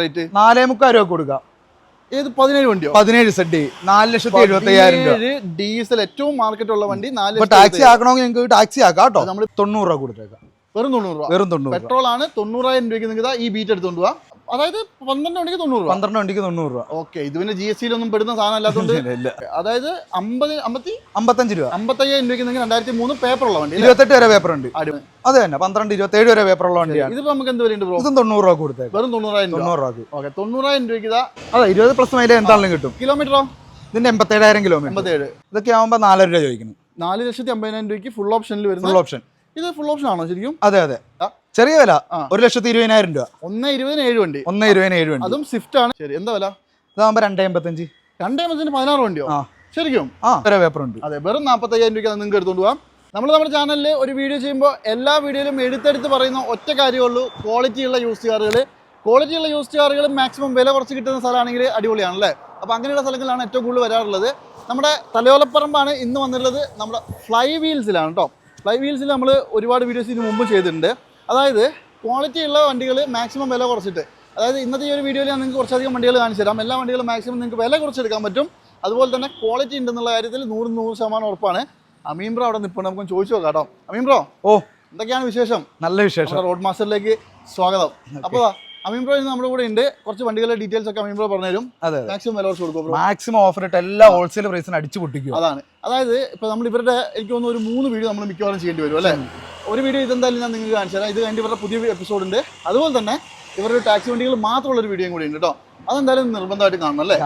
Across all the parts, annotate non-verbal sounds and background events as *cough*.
Rate നാലേ മുക്കാൽ രൂപ കൊടുക്കുക ഏത് പതിനേഴ് വണ്ടിയോ? പതിനേഴ് സെഡ് നാല് ലക്ഷത്തി എഴുപത്തി അയ്യായിരം രൂപ ഡീസൽ ഏറ്റവും മാർക്കറ്റ് ഉള്ള വണ്ടി നാല് ടാക്സി ആക്കണമെങ്കിൽ നിങ്ങൾക്ക് ടാക്സി ആക്കാം കേട്ടോ. നമ്മൾ തൊണ്ണൂറ് രൂപ കൊടുത്തേക്കാം. വെറും തൊണ്ണൂറ് രൂപ. വെറും തൊണ്ണൂറ് പെട്രോൾ ആണ് തൊണ്ണൂറായിരം രൂപയ്ക്ക് നിങ്ങൾക്ക് ഈ ബീറ്റ് എടുത്തുകൊണ്ട് പോവാം. അതായത് പന്ത്രണ്ട് മണിക്ക് തൊണ്ണൂറ് രൂപ. പന്ത്രണ്ട് മണിക്ക് തൊണ്ണൂറ് രൂപ. ഓക്കെ ഇത് പിന്നെ ജി എസ് ടിയിലൊന്നും പെടുന്ന സാധനം അല്ലാത്തതുകൊണ്ട് അതായത് അമ്പത് അമ്പത്തി അമ്പത്തഞ്ച് രൂപ. അമ്പത്തയ്യായിരം രൂപയ്ക്ക് നിങ്ങൾക്ക് രണ്ടായിരത്തി മൂന്ന് പേപ്പർ ഉള്ള വണ്ടി? ഇരുപത്തെട്ട് വരെ പേപ്പർ ഉണ്ട്. അത് തന്നെ പന്ത്രണ്ട് ഇരുപത്തേഴ് വരെ പേപ്പർ ഉള്ള വണ്ടിയാണ്. ഇതിപ്പോ നമുക്ക് എന്ത് വരുന്നുണ്ട് ബ്രോ ഇതും തൊണ്ണൂറ് രൂപ കൊടുത്തേ വെറും തൊണ്ണൂറായിരം തൊണ്ണൂറ് രൂപ. ഓക്കെ തൊണ്ണൂറായിരം രൂപയ്ക്ക് ഇതാ അതെ ഇരുപത് പ്ലസ് മൈലേജ് എന്താണെങ്കിലും കിട്ടും. കിലോമീറ്ററോ? ഇതിന്റെ എൺപത്തേഴായിരം കിലോമീറ്റർ അമ്പത്തേഴ് ഇതൊക്കെ ആവുമ്പോൾ നാലര രൂപ ചോദിക്കുന്നു. നാല് ലക്ഷത്തി അമ്പതിനായിരം രൂപയ്ക്ക് ഫുൾ ഓപ്ഷനിൽ ഫുൾ ഓപ്ഷൻ ഇത് ഫുൾ ഓപ്ഷൻ ആണോ ശരിക്കും? അതെ അതെ. ചെറിയ വില. ഒരു ലക്ഷത്തി ഇരുപതിനായിരം രൂപ. ഒന്ന് ഇരുപതിന് ഏഴ് വണ്ടി. ഒന്ന് ഇരുപതിന് ഏഴ് വണ്ടി. അതും സ്വിഫ്റ്റ് ആണ്. ശരി എന്താ വില? ഇതാകുമ്പോൾ രണ്ടേ എൺപത്തഞ്ച് രണ്ടേ അമ്പത്തിന് പതിനാറ് വണ്ടിയോ? ആ. ശരിക്കും? ആ പേപ്പർ ഉണ്ട്. അതെ വെറും നാൽപ്പത്തയ്യായിരം രൂപയ്ക്ക് നിങ്ങൾക്ക് എടുത്തുകൊണ്ട് പോകാം നമ്മൾ നമ്മുടെ ചാനലിൽ ഒരു വീഡിയോ ചെയ്യുമ്പോൾ എല്ലാ വീഡിയോയിലും എടുത്തെടുത്ത് പറയുന്ന ഒറ്റ കാര്യമുള്ളൂ ക്വാളിറ്റിയുള്ള യൂസ് കാറുകൾ ക്വാളിറ്റിയുള്ള യൂസ് കാറുകൾ മാക്സിമം വില കുറച്ച് കിട്ടുന്ന സ്ഥലമാണെങ്കിൽ അടിപൊളിയാണല്ലേ? അപ്പോൾ അങ്ങനെയുള്ള സ്ഥലങ്ങളിലാണ് ഏറ്റവും കൂടുതൽ വരാറുള്ളത്. നമ്മുടെ തലയോലപ്പറമ്പാണ് ഇന്ന് വന്നിട്ടുള്ളത് നമ്മുടെ ഫ്ലൈ വീൽസിലാണ് കേട്ടോ ഫ്ലൈ വീൽസിൽ നമ്മൾ ഒരുപാട് വീഡിയോസ് ഇതിന് മുമ്പ് ചെയ്തിട്ടുണ്ട്. അതായത് ക്വാളിറ്റി ഉള്ള വണ്ടികൾ മാക്സിമം വില കുറച്ചിട്ട്. അതായത് ഇന്നത്തെ ഈ ഒരു വീഡിയോയിൽ ഞാൻ നിങ്ങൾക്ക് കുറച്ചധികം വണ്ടികൾ കാണിച്ചു തരാം. എല്ലാ വണ്ടികളും മാക്സിമം നിങ്ങൾക്ക് വില കുറച്ചെടുക്കാൻ പറ്റും. അതുപോലെ തന്നെ ക്വാളിറ്റി ഉണ്ടെന്നുള്ള കാര്യത്തിൽ നൂറ് നൂറ് ശതമാനം ഉറപ്പാണ്. അമീൻ ബ്രോ അവിടെ നിൽപ്പുണ്ട് നമുക്ക് ചോദിച്ചു നോക്കാം കേട്ടോ. ബ്രോ ഓ. എന്തൊക്കെയാണ് വിശേഷം? നല്ല വിശേഷം. റോഡ് മാസ്റ്ററിലേക്ക് സ്വാഗതം. അപ്പോൾ അമീൻ ഇന്ന് നമ്മുടെ കൂടെ ഉണ്ട്. കുറച്ച് വണ്ടികളുടെ ഡീറ്റെയിൽസ് ഒക്കെ അമീൻ ബ്രോ പറഞ്ഞുതരും. അതെ മാക്സിമം വില കുറച്ച് കൊടുക്കും മാക്സിമം ഓഫർ ഇട്ട് എല്ലാ ഹോൾസെയിൽ പ്രൈസിന് അടിച്ചു പൊട്ടിക്കും അതാണ്. അതായത് ഇപ്പൊ നമ്മൾ ഇവരുടെ എനിക്ക് തോന്നുന്നു ഒരു മൂന്ന് വീഡിയോ നമ്മൾ മിക്കവാറും ചെയ്യേണ്ടി വരും അല്ലേ? ഒരു വീഡിയോ ഇതെന്തായാലും ഞാൻ നിങ്ങൾക്ക് കാണിച്ചു തരാം. ഇത് കഴിഞ്ഞ് ഇവരുടെ പുതിയ എപ്പിസോഡ് ഉണ്ട്. അതുപോലെ തന്നെ ഇവരുടെ ടാക്സി വണ്ടികൾ മാത്രമുള്ള ഒരു വീഡിയോയും കൂടി ഉണ്ട് കേട്ടോ. അതെന്തായാലും നിർബന്ധമായിട്ട് കാണണം അല്ലേ?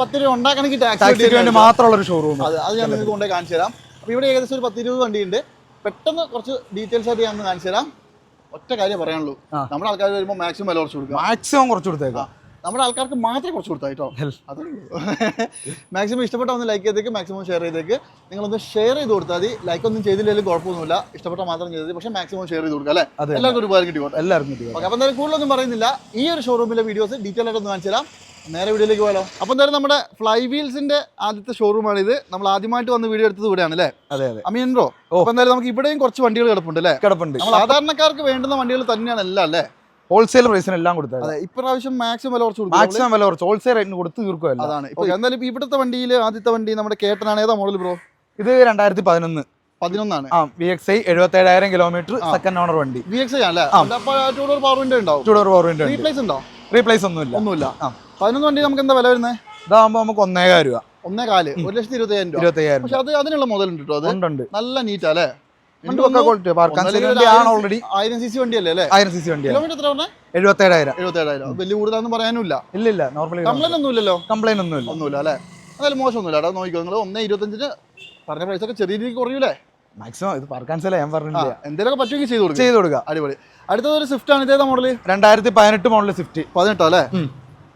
പത്ത് രൂപ ഉണ്ടാക്കണമെങ്കിൽ ടാക്സി വേണ്ടി മാത്രമുള്ള ഒരു ഷോറൂം അത് അത് ഞാൻ നിങ്ങൾക്ക് കൊണ്ടുപോയി കാണിച്ചു തരാം. അപ്പോൾ ഇവിടെ ഏകദേശം ഒരു പത്ത് ഇരുപത് വണ്ടിയുണ്ട്. പെട്ടെന്ന് കുറച്ച് ഡീറ്റെയിൽസ് ആയിട്ട് ഞാൻ കാണിച്ചു തരാം. ഒറ്റ കാര്യം പറയാനുള്ളൂ. നമ്മുടെ ആൾക്കാർ വരുമ്പോൾ മാക്സിമം വില കുറച്ച് കൊടുക്കുക. മാക്സിമം കുറച്ച് കൊടുത്തേക്കാം നമ്മുടെ ആൾക്കാർക്ക് മാത്രമേ കുറച്ച് കൊടുത്താൽ കേട്ടോ. അതേ മാക്സിമം *laughs* ഇഷ്ടപ്പെട്ട ഒന്ന് ലൈക്ക് ചെയ്തേക്ക് മാക്സിമം ഷെയർ ചെയ്തേക്ക്. നിങ്ങളൊന്ന് ഷെയർ ചെയ്ത് കൊടുത്താൽ മതി. ലൈക്ക് ഒന്നും ചെയ്തില്ലെങ്കിലും കുഴപ്പമൊന്നുമില്ല. ഇഷ്ടപ്പെട്ട മാത്രം ചെയ്തത് പക്ഷേ മാക്സിമം ഷെയർ ചെയ്ത് കൊടുക്കുക അല്ലേ. എല്ലാവർക്കും ഒരു ഉപകാരം കിട്ടി എല്ലാവർക്കും കിട്ടി ഓക്കെ അപ്പോൾ എന്തായാലും കൂടുതലൊന്നും പറയുന്നില്ല. ഈ ഒരു ഷോറൂമിലെ വീഡിയോസ് ഡീറ്റെയിൽ ആയിട്ട് ഒന്ന് കാണിച്ചു തരാം നേരെ വീഡിയോയിലേക്ക് പോകാലോ അപ്പോൾ എന്തായാലും നമ്മുടെ ഫ്ലൈ വീൽസിന്റെ ആദ്യത്തെ ഷോറൂമാണ് ഇത് നമ്മൾ ആദ്യമായിട്ട് വന്ന് വീഡിയോ എടുത്തത് ഇവിടെയാണ് അല്ലേ? അതെ അതെ. അമീൻ ബ്രോ അപ്പോൾ എന്തായാലും നമുക്ക് ഇവിടെയും കുറച്ച് വണ്ടികൾ കിടപ്പുണ്ട് അല്ലേ? കിടപ്പുണ്ട്. നമ്മൾ സാധാരണക്കാർക്ക് വേണ്ടുന്ന വണ്ടികൾ തന്നെയാണ് എല്ലാം അല്ലേ? ഹോൾസെയിൽ പ്രൈസിന് എല്ലാം കൊടുത്തത് അതെ ഇപ്രാവശ്യം മാക്സിമം വില കുറച്ച് മാക്സിമം വില കുറച്ച്. ഹോൾസെയിൽ റേറ്റിന് കൊടുത്ത് തീർക്കുമല്ല അതാണ്. ഇപ്പൊ എന്തായാലും ഇവിടുത്തെ വണ്ടിയിൽ ആദ്യത്തെ വണ്ടി നമ്മുടെ കേട്ടനാണ്. ഏതാ മോഡൽ ബ്രോ? ഇത് രണ്ടായിരത്തി പതിനൊന്ന് പതിനൊന്നാണ്. ആ വി എക്സ് ഐ എഴുപത്തി ഏഴായിരം കിലോമീറ്റർ സെക്കൻഡ് ഓണർ വണ്ടി. വി എക്സ് അല്ലേ? ടൂ ഡോർ പവർ വിൻഡോ ഉണ്ടാവും two door power window replace ഉണ്ടോ. റീപ്ലേസ് ഒന്നുമില്ല. ഒന്നുമില്ല. ആ. പതിനൊന്ന് വണ്ടി നമുക്ക് എന്താ വില വരുന്നത് ഇതാകുമ്പോൾ നമുക്ക് ഒന്നേകാൽ രൂപ. ഒന്നേ കാൽ ഒരു ലക്ഷത്തി ഇരുപത്തയ്യായിരം രൂപ. ഇരുപത്തയ്യായിരം പക്ഷെ അത് അതിനുള്ള മുതൽ ഉണ്ട് കേട്ടോ അത് നല്ല നീറ്റ് അല്ലേ വണ്ടി ഒക്കെ ക്വാളിറ്റി പാർക്കാൻ ആണ് ഓൾറെഡി ആയിരം സി സി വണ്ടിയല്ലേ അല്ലേ? ആയിരം സി സി വണ്ടിയാണ്. കിലോമീറ്റർ എത്ര വലിയ പറയാനില്ല ഇല്ല ഇല്ല. നോർമലി കംപ്ലൈന്റ് കംപ്ലൈന്റ് ഒന്നുമില്ല. ഒന്നുമില്ല അല്ലേ? എന്തായാലും മോശമൊന്നുമില്ല കേട്ടോ. നോക്കിക്കോ നിങ്ങൾ ഒന്നേ ഇരുപത്തഞ്ചിന് പറഞ്ഞ പ്രൈസ് ഒക്കെ ചെറിയ രീതിക്ക് കുറയൂലേ? മാക്സിമം ഇത് പാർക്കാൻ ഞാൻ പറഞ്ഞില്ല എന്തെങ്കിലുമൊക്കെ പറ്റുമെങ്കിൽ ചെയ്ത് കൊടുക്കുക ചെയ്ത് കൊടുക്കുക അടിപൊളി. അടുത്തത് ഒരു സ്വിഫ്റ്റ് ആണ് ഇതേതാ മോഡൽ രണ്ടായിരത്തി പതിനെട്ട് മോഡൽ സ്വിഫ്റ്റ് പതിനെട്ടോ അല്ലേ.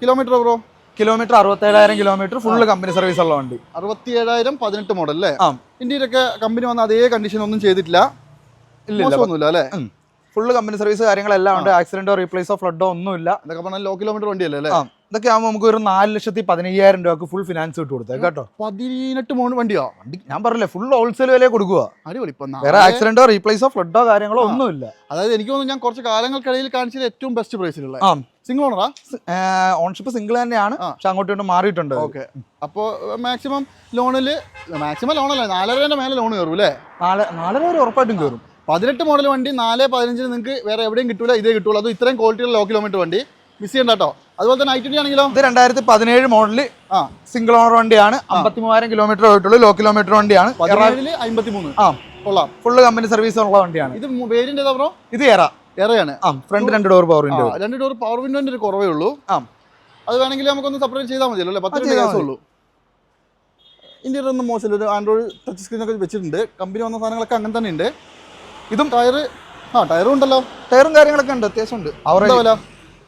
Kilometre bro? കിലോമീറ്റർ അറുപത്തേഴായിരം കിലോമീറ്റർ ഫുള്ള് കമ്പനി സർവീസ് ഉള്ള വണ്ടി. അറുപത്തി ഏഴായിരം പതിനെട്ട് മോഡൽ അല്ലേ? ആ. ഇന്ത്യയിലൊക്കെ കമ്പനി വന്ന അതേ കണ്ടീഷൻ ഒന്നും ചെയ്തിട്ടില്ല. ഇല്ല മോശമൊന്നുമില്ല അല്ലേ? ഫുള്ള് കമ്പനി സർവീസ് കാര്യങ്ങളെല്ലാം ഉണ്ട്. ആക്സിഡന്റോ റീപ്ലേസോ ഫ്ലഡോ ഒന്നുമില്ല. ഇതൊക്കെ പറഞ്ഞാൽ ലോ കിലോമീറ്റർ വണ്ടിയല്ലേ അല്ലേ? ആ. ഇതൊക്കെ ആകുമ്പോൾ നമുക്ക് ഒരു നാല് ലക്ഷത്തി പതിനയ്യായിരം രൂപക്ക് ഫുൾ ഫിനാൻസ് ഇട്ട് കൊടുത്തേ കേട്ടോ. പതിനെട്ട് മൂന്ന് വണ്ടിയോ? വണ്ടി ഞാൻ പറഞ്ഞില്ലേ ഫുൾ ഹോൾസെയിൽ വില കൊടുക്കുക. അടിപൊളി. വേറെ ആക്സിഡന്റോ റീപ്ലേസോ ഫ്ലഡോ കാര്യങ്ങളോ ഒന്നുമില്ല. അതായത് എനിക്ക് തോന്നുന്നു ഞാൻ കുറച്ച് കാലങ്ങൾക്കിടയിൽ കാണിച്ചത് ഏറ്റവും ബെസ്റ്റ് പ്രൈസിലുള്ള ആ. സിംഗിൾ ഓണറാ ഓൺഷിപ്പ് സിംഗിൾ തന്നെയാണ്. പക്ഷെ അങ്ങോട്ടും ഇങ്ങോട്ടും മാറിയിട്ടുണ്ട് ഓക്കെ അപ്പോൾ മാക്സിമം ലോണിൽ മാക്സിമം ലോണല്ല നാലരേന്റെ മേലെ ലോൺ കയറും അല്ലേ? നാല് നാലര വരെ ഉറപ്പായിട്ടും കയറും പതിനെട്ട് മോഡൽ വണ്ടി നാല് പതിനഞ്ചിന് നിങ്ങൾക്ക് വേറെ എവിടെയും കിട്ടൂല ഇതേ കിട്ടുള്ളൂ. അത് ഇത്രയും ക്വാളിറ്റിയുള്ള ലോ കിലോമീറ്റർ വണ്ടി. മിസ് ചെയ്യണ്ട കേട്ടോ. അതുപോലെ തന്നെ ഐ ട്വന്റി ആണെങ്കിലോ? ഇത് രണ്ടായിരത്തി പതിനേഴ് മോഡൽ ആ. സിംഗിൾ ഓണർ വണ്ടിയാണ്. അമ്പത്തി മൂവായിരം കിലോമീറ്റർ ആയിട്ടുള്ളൂ ലോ കിലോമീറ്റർ വണ്ടിയാണ്. പതിനേഴിൽ അമ്പത്തി മൂന്ന് ആ. കൊള്ളാം. ഫുള്ള് കമ്പനി സർവീസ് ഉള്ള വണ്ടിയാണ്. ഇത് വേരിയന്റ് ഏതാ ബ്രോ ഇത് ഏറ ഏറെയാണ് ആ ഫ്രണ്ട് രണ്ട് ഡോർ പവർ വിൻഡോ രണ്ട് ഡോർ പവർ വിൻഡോന്റെ ഒരു കുറവേ ഉള്ളൂ. ആ. അത് വേണമെങ്കിൽ നമുക്കൊന്ന് സെപ്പറേറ്റ് ചെയ്താൽ മതിയല്ലോ അല്ലേ? പത്ത് ദിവസമേ ഉള്ളൂ. ഇന്ത്യയുടെ ഒന്നും മോശമില്ല ഒരു ആൻഡ്രോയിഡ് ടച്ച് സ്ക്രീൻ ഒക്കെ വെച്ചിട്ടുണ്ട്. കമ്പനി വന്ന സാധനങ്ങളൊക്കെ അങ്ങനെ തന്നെ ഉണ്ട്. ഇതും ടയർ ആ ടയറും ഉണ്ടല്ലോ. ടയറും കാര്യങ്ങളൊക്കെ ഉണ്ട്. അത്യാവശ്യം ഉണ്ട്. അവരുടെ വില?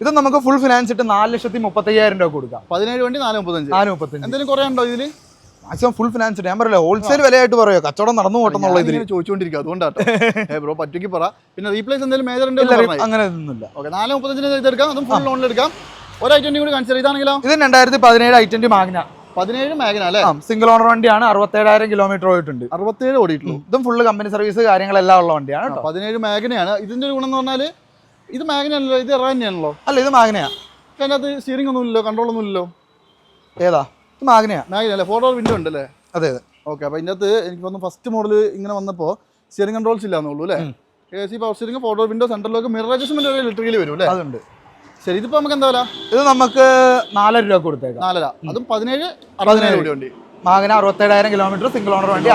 ഇത് നമുക്ക് ഫുൾ ഫിനാൻസ് ഇട്ട് നാല് ലക്ഷത്തി മുപ്പത്തയ്യായിരം രൂപ കൊടുക്കാം. പതിനേഴ് വണ്ടി നാല് മുപ്പത്തഞ്ച്. നാല് മുപ്പത്തഞ്ച്. എന്തെങ്കിലും കുറേ ഉണ്ടോ ഇതിൽ മാക്സിമം ഫുൾ ഫിനാൻസ് ഇട്ട് ഞാൻ പറയില്ല ഹോൾസെയിൽ വിലയായിട്ട് പറയോ? കച്ചവടം നടന്നു പോട്ടെന്നുള്ള ഇതിൽ ചോദിച്ചുകൊണ്ടിരിക്കുക അതുകൊണ്ടാട്ടോ. *laughs* ബ്രോ പറ്റുക്കി പറ. പിന്നെ റീപ്ലേസ് എന്തെങ്കിലും മേജർ ഉണ്ടോ അങ്ങനെ ഒന്നുമില്ല ഓക്കെ നാല് മുപ്പത്തഞ്ചിന് ഇതെടുക്കാം അതും ഫുൾ ലോണിൽ എടുക്കാം. ഒരു ഐറ്റം കൂടി കൺസിഡർ ഇതാണെങ്കിലോ ഇത് രണ്ടായിരത്തി പതിനേഴ് ഐ ട്വന്റി മാഗ്ന. പതിനേഴ് മാഗ്ന അല്ലേ? സിംഗിൾ ഓണർ വണ്ടിയാണ് അറുപത്തേഴായിരം കിലോമീറ്റർ ഓടിയിട്ടുണ്ട്. അറുപത്തേഴ് ഓടിയിട്ടുള്ളൂ. ഇതും ഫുള്ള് കമ്പനി സർവീസ് കാര്യങ്ങളെല്ലാം ഉള്ള വണ്ടിയാണ് പതിനേഴ് മാഗ്നയാണ്. ഇതിന്റെ ഒരു ഗുണം എന്ന് പറഞ്ഞാൽ ഇത് മാഗ്നല്ലോ ഇത് എറ തന്നെയാണല്ലോ അല്ല ഇത് മാഗ്നയാ അതിനകത്ത് സ്റ്റിയറിംഗ് ഒന്നും ഇല്ലല്ലോ കൺട്രോൾ ഒന്നും ഇല്ലല്ലോ ഏതാ? ഇത് മാഗ്നയാ മാഗ്ന അല്ലേ? ഫോർ ഡോർ വിൻഡോ ഉണ്ടല്ലേ? അതെ അതെ. ഓക്കെ അപ്പോൾ ഇതിന്റെ അകത്ത് എനിക്ക് തോന്നുന്നു ഫസ്റ്റ് മോഡൽ ഇങ്ങനെ വന്നപ്പോൾ സ്റ്റിയറിംഗ് കൺട്രോൾസ് ഇല്ലാന്നുള്ളൂ അല്ലേ? A C power steering four door window സെൻട്രലിലൊക്കെ mirror adjustment വരെ ഇലക്ട്രിക്കലി വരും അല്ലേ? അതുണ്ട്. ശരി ഇതിപ്പോ നമുക്ക് എന്താ വില? ഇത് നമുക്ക് നാലര രൂപ കൊടുത്തേക്കാം. നാലര. അതും പതിനേഴ് അറുപതിനായിരം കൂടി വണ്ടി. മാഗ്ന അറുപത്തേഴായിരം കിലോമീറ്റർ സിംഗിൾ ഓണർ വണ്ടി.